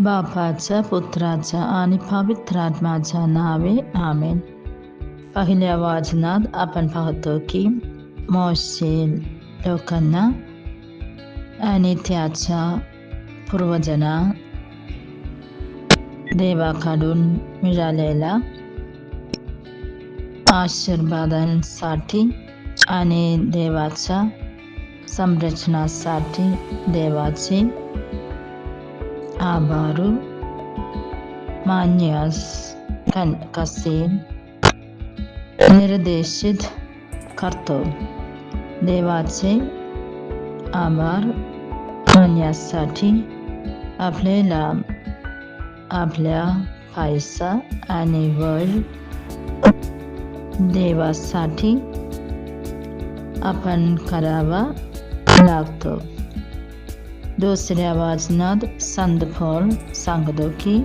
बापाच्या पुत्राच्या आणि पवित्रात्माच्या नावे आमेन. पहिल्या वाचनात आपण पाहतो की मोसे लोकांना आणि त्याच्या पूर्वजना देवाकडून मिळालेल्या आशीर्वादांसाठी आणि देवाच्या संरक्षणासाठी देवाचे आभार मान्यास कन कसे निर्देशित करतो देवाचे आभार मानण्यासाठी आपल्याला आपल्या पैसा आणि वेळ देवासाठी आपण करावा लागतो दुसऱ्या वाचनात संत सांगतो की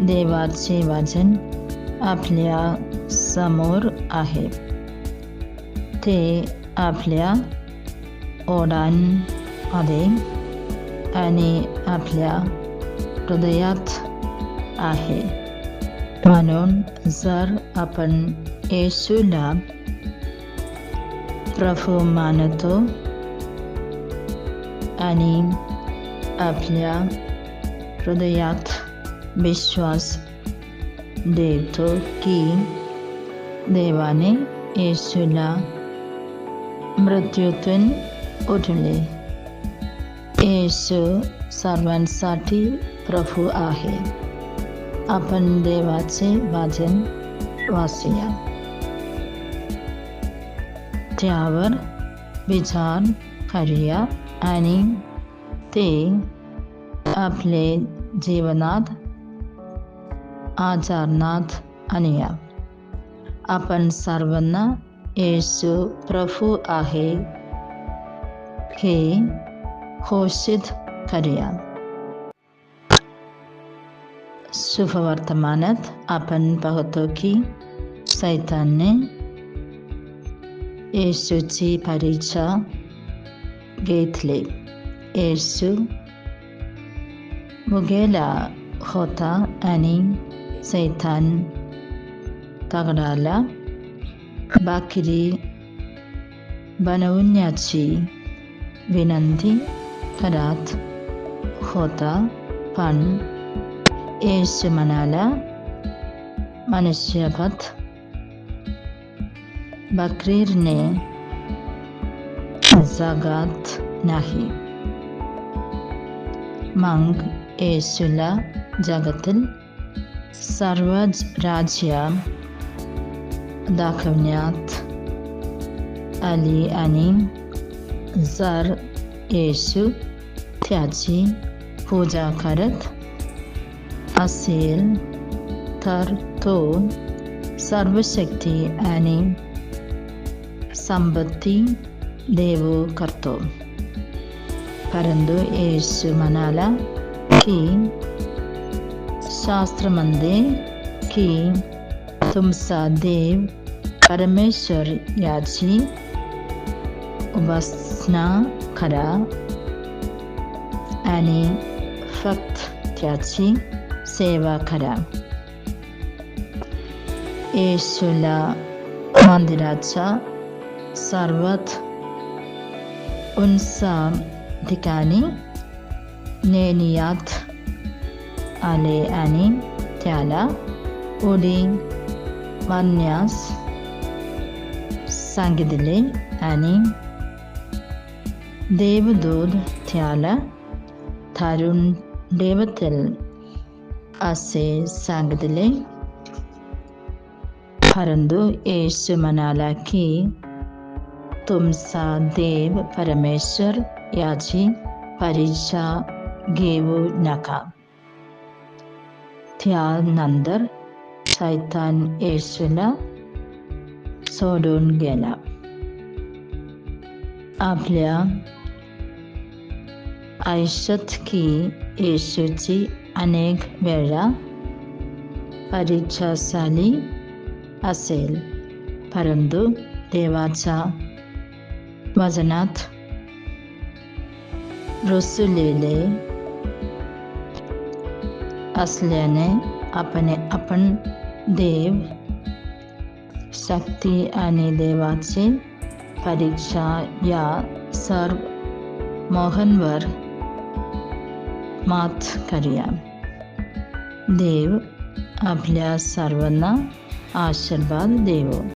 देवाचे वाचन आपल्यासमोर आहे। ते आपल्या ओढांमध्ये आणि आपल्या हृदयात आहे। म्हणून जर आपण येशूला प्रभू मानतो आणि आपल्या हृदयात विश्वास देतो की देवाने येशूला मृत्यूतून उठले येशू सर्वांसाठी प्रभू आहे आपण देवाचे वाचन वाचूया त्यावर विचार करूया आणि ते आपले जीवनात आचरणात आणूया. आपण सर्वांना येशू प्रभू आहे हे घोषित करूया. शुभवर्तमानात आपण पाहतो की सैतानने येशूची परीक्षा घेतली. येशू मुगेला होता आणि सैतान तगडाला बाकरी बनवण्याची विनंती करत होता. पण येशू म्हणाला मनुष्यभत बकरीरने जगात नाही. मग येशूला जगातील सर्व राज्य दाखवण्यात आली आणि जर येशू त्याची पूजा करत असेल तर तो सर्वशक्ती आणि संपत्ती देव करतो. परंतु येशू म्हणाला की शास्त्रामध्ये की तुमचा देव परमेश्वर याची उपासना करा आणि फक्त त्याची सेवा करा येशूला मंदिराच्या सर्वात उंच ठिकाणी नेण्यात आले आणि त्याला उडी मारण्यास सांगितले आणि देवदूत त्याला थारून देवतील असे सांगितले परंतु येशू म्हणाला की तुमचा देव परमेश्वर याची परीक्षा घेऊ नका. त्यानंतर सैतान येशूला सोडून गेला. आपल्या आयुष्यात की येशूची अनेक वेळा परीक्षा झाली असेल परंतु देवाच्या वजनात रुसलेले असल्याने आपण आपण देव शक्ती आणि देवाची परीक्षा या सर्व मोहनवर मात करूया. देव आपल्या सर्वांना आशीर्वाद देवो.